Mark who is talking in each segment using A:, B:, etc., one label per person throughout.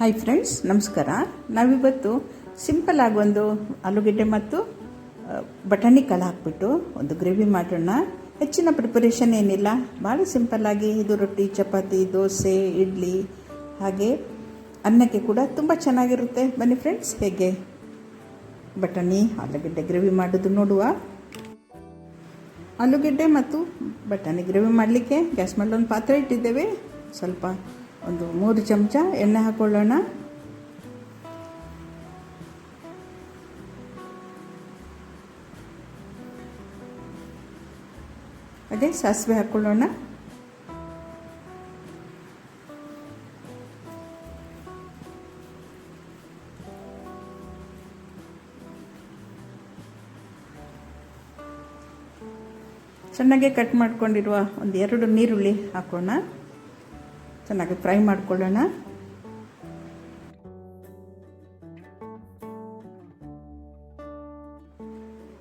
A: Hi friends ನಮಸ್ಕಾರ. ನಾವಿವತ್ತು simple ಆಗಿ ಒಂದು ಆಲೂಗೆಡ್ಡೆ ಮತ್ತು ಬಟಾಣಿ ಕಾಳು ಹಾಕ್ಬಿಟ್ಟು ಒಂದು ಗ್ರೇವಿ ಮಾಡೋಣ. ಹೆಚ್ಚಿನ ಪ್ರಿಪರೇಷನ್ ಏನಿಲ್ಲ. ಭಾಳ ಸಿಂಪಲ್ಲಾಗಿ ಇದು ರೊಟ್ಟಿ, ಚಪಾತಿ, ದೋಸೆ, ಇಡ್ಲಿ, ಹಾಗೆ ಅನ್ನಕ್ಕೆ ಕೂಡ ತುಂಬ ಚೆನ್ನಾಗಿರುತ್ತೆ. ಬನ್ನಿ ಫ್ರೆಂಡ್ಸ್ ಹೇಗೆ? ಬಟಾಣಿ, ಆಲೂಗೆಡ್ಡೆ ಗ್ರೇವಿ ಮಾಡೋದು ನೋಡುವ. ಆಲೂಗೆಡ್ಡೆ ಮತ್ತು ಬಟಾಣಿ ಗ್ರೇವಿ ಮಾಡಲಿಕ್ಕೆ ಗ್ಯಾಸ್ ಮೇಲೆ ಒಂದು ಪಾತ್ರೆ ಇಟ್ಟಿದ್ದೇವೆ. ಸ್ವಲ್ಪ ಒಂದು ಮೂರು ಚಮಚ ಎಣ್ಣೆ ಹಾಕೊಳ್ಳೋಣ. ಅದೇ ಸಾಸಿವೆ ಹಾಕೊಳ್ಳೋಣ. ಚೆನ್ನಾಗೆ ಕಟ್ ಮಾಡ್ಕೊಂಡಿರುವ ಒಂದು ಎರಡು ನೀರುಳ್ಳಿ ಹಾಕೋಣ. ಚೆನ್ನಾಗಿ ಫ್ರೈ ಮಾಡಿಕೊಳ್ಳೋಣ.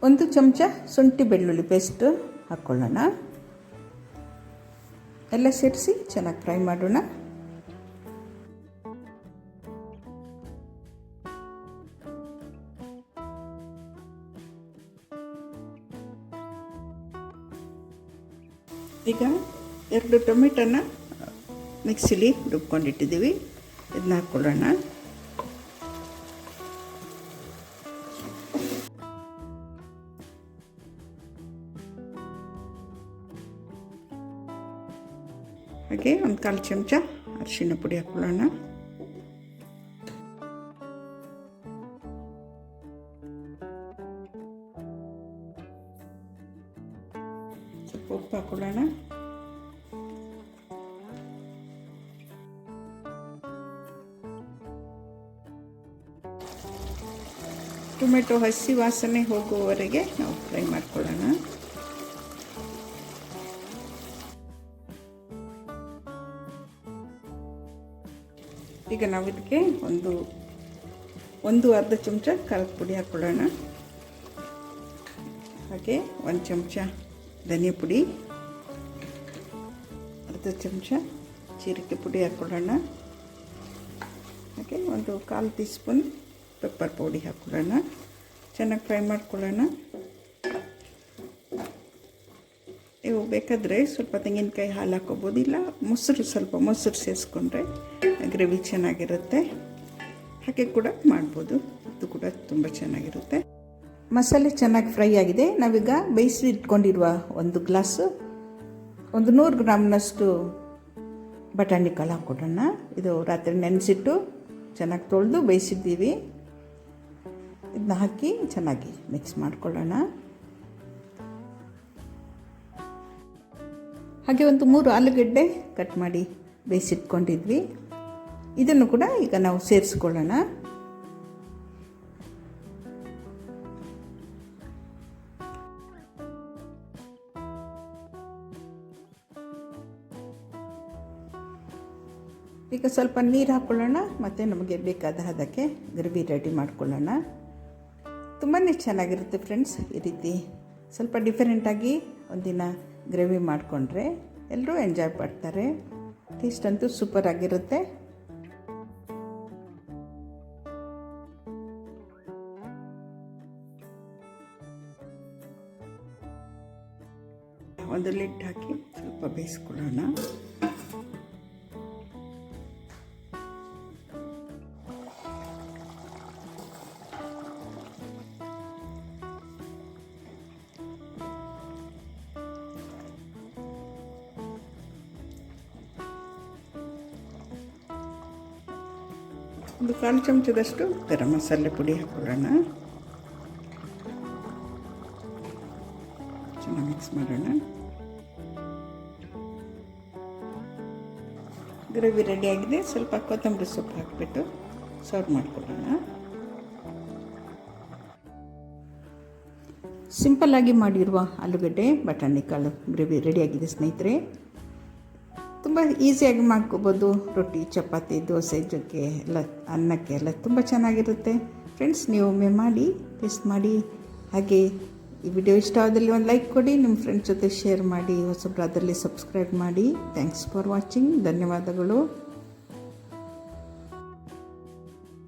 A: ಒಂದು ಚಮಚ ಶುಂಠಿ ಬೆಳ್ಳುಳ್ಳಿ ಪೇಸ್ಟ್ ಹಾಕ್ಕೊಳ್ಳೋಣ ಎಲ್ಲ ಸೇರಿಸಿ ಚೆನ್ನಾಗಿ ಫ್ರೈ ಮಾಡೋಣ. ಈಗ ಎರಡು ಟೊಮೆಟೊನ ಮಿಕ್ಸಿಲಿ ರುಬ್ಕೊಂಡಿಟ್ಟಿದ್ದೀವಿ. ಇದನ್ನ ಹಾಕ್ಕೊಳ್ಳೋಣ. ಹಾಗೆ ಒಂದು ಕಾಲು ಚಮಚ ಅರಿಶಿಣ ಪುಡಿ ಹಾಕ್ಕೊಳ್ಳೋಣ. ಸ್ವಲ್ಪ ಉಪ್ಪು ಹಾಕ್ಕೊಳ್ಳೋಣ. ಟೊಮೆಟೊ ಹಸಿ ವಾಸನೆ ಹೋಗುವವರೆಗೆ ನಾವು ಫ್ರೈ ಮಾಡ್ಕೊಳ್ಳೋಣ. ಈಗ ನಾವು ಇದಕ್ಕೆ ಒಂದು ಒಂದು ಅರ್ಧ ಚಮಚ ಖಾರದ ಪುಡಿ ಹಾಕ್ಕೊಳ್ಳೋಣ ಹಾಗೆ ಒಂದು ಚಮಚ ಧನಿಯ ಪುಡಿ, ಅರ್ಧ ಚಮಚ ಜೀರಿಗೆ ಪುಡಿ ಹಾಕ್ಕೊಳ್ಳೋಣ ಹಾಗೆ ಒಂದು ಕಾಲು ಟೀ ಸ್ಪೂನ್ ಪೆಪ್ಪರ್ ಪೌಡಿ ಹಾಕ್ಕೊಳ್ಳೋಣ. ಚೆನ್ನಾಗಿ ಫ್ರೈ ಮಾಡ್ಕೊಳ್ಳೋಣ. ನೀವು ಬೇಕಾದರೆ ಸ್ವಲ್ಪ ತೆಂಗಿನಕಾಯಿ ಹಾಲು ಹಾಕೋಬೋದು ಇಲ್ಲ ಮೊಸರು ಸ್ವಲ್ಪ ಮೊಸರು ಸೇರಿಸ್ಕೊಂಡ್ರೆ ಗ್ರೇವಿ ಚೆನ್ನಾಗಿರುತ್ತೆ. ಹಾಗೆ ಕೂಡ ಮಾಡ್ಬೋದು. ಅದು ಕೂಡ ತುಂಬ ಚೆನ್ನಾಗಿರುತ್ತೆ. ಮಸಾಲೆ ಚೆನ್ನಾಗಿ ಫ್ರೈ ಆಗಿದೆ. ನಾವೀಗ ಬೇಯಿಸಿ ಇಟ್ಕೊಂಡಿರುವ ಒಂದು ಗ್ಲಾಸು, ಒಂದು ನೂರು ಗ್ರಾಮ್ನಷ್ಟು ಬಟಾಣಿ ಕಾಳು ಹಾಕ್ಕೊಡೋಣ. ಇದು ರಾತ್ರಿ ನೆನೆಸಿಟ್ಟು ಚೆನ್ನಾಗಿ ತೊಳೆದು ಬೇಯಿಸಿದ್ದೀವಿ. ಇದನ್ನ ಹಾಕಿ ಚೆನ್ನಾಗಿ ಮಿಕ್ಸ್ ಮಾಡ್ಕೊಳ್ಳೋಣ. ಹಾಗೆ ಒಂದು ಮೂರು ಆಲೂಗಡ್ಡೆ ಕಟ್ ಮಾಡಿ ಬೇಯಿಸಿಟ್ಕೊಂಡಿದ್ವಿ. ಇದನ್ನು ಕೂಡ ಈಗ ನಾವು ಸೇರಿಸ್ಕೊಳ್ಳೋಣ. ಈಗ ಸ್ವಲ್ಪ ನೀರು ಹಾಕ್ಕೊಳ್ಳೋಣ ಮತ್ತು ನಮಗೆ ಬೇಕಾದ ಅದಕ್ಕೆ ಗ್ರೇವಿ ರೆಡಿ ಮಾಡ್ಕೊಳ್ಳೋಣ. ತುಂಬಾ ಚೆನ್ನಾಗಿರುತ್ತೆ ಫ್ರೆಂಡ್ಸ್ ಈ ರೀತಿ. ಸ್ವಲ್ಪ ಡಿಫರೆಂಟಾಗಿ ಒಂದಿನ ಗ್ರೇವಿ ಮಾಡಿಕೊಂಡ್ರೆ ಎಲ್ಲರೂ ಎಂಜಾಯ್ ಮಾಡ್ತಾರೆ ಟೇಸ್ಟ್ ಅಂತೂ ಸೂಪರ್ ಆಗಿರುತ್ತೆ. ಒಂದು ಲಿಡ್ ಹಾಕಿ ಸ್ವಲ್ಪ ಬೇಯಿಸ್ಕೊಳ್ಳೋಣ. ಒಂದು ಕಾಲು ಚಮಚದಷ್ಟು ಗರಂ ಮಸಾಲೆ ಪುಡಿ ಹಾಕೊಳ್ಳೋಣ ಚೆನ್ನಾಗಿ ಮಿಕ್ಸ್ ಮಾಡೋಣ. ಗ್ರೇವಿ ರೆಡಿಯಾಗಿದೆ ಸ್ವಲ್ಪ ಕೊತ್ತಂಬರಿ ಸೊಪ್ಪು ಹಾಕಿಬಿಟ್ಟು ಸರ್ವ್ ಮಾಡ್ಕೊಳ್ಳೋಣ. ಸಿಂಪಲ್ಲಾಗಿ ಮಾಡಿರುವ ಆಲೂಗಡ್ಡೆ, ಬಟಾಣಿ, ಕಾಳು ಗ್ರೇವಿ ರೆಡಿಯಾಗಿದೆ ಸ್ನೇಹಿತರೆ. ತುಂಬ ಈಸಿಯಾಗಿ ಮಾಡ್ಕೋಬೋದು. ರೊಟ್ಟಿ, ಚಪಾತಿ, ದೋಸೆ ಜೊತೆ ಎಲ್ಲ ಅನ್ನಕ್ಕೆ ಎಲ್ಲ ತುಂಬ ಚೆನ್ನಾಗಿರುತ್ತೆ. ಫ್ರೆಂಡ್ಸ್ ನೀವು ಒಮ್ಮೆ ಮಾಡಿ ಟೇಸ್ಟ್ ಮಾಡಿ. ಹಾಗೆ ಈ ವಿಡಿಯೋ ಇಷ್ಟ ಆದಲ್ಲಿ ಒಂದು ಲೈಕ್ ಕೊಡಿ, ನಿಮ್ಮ ಫ್ರೆಂಡ್ಸ್ ಜೊತೆ ಶೇರ್ ಮಾಡಿ ಹೊಸಬ್ರು ಅದರಲ್ಲಿ ಸಬ್ಸ್ಕ್ರೈಬ್ ಮಾಡಿ. ಥ್ಯಾಂಕ್ಸ್ ಫಾರ್ ವಾಚಿಂಗ್ ಧನ್ಯವಾದಗಳು.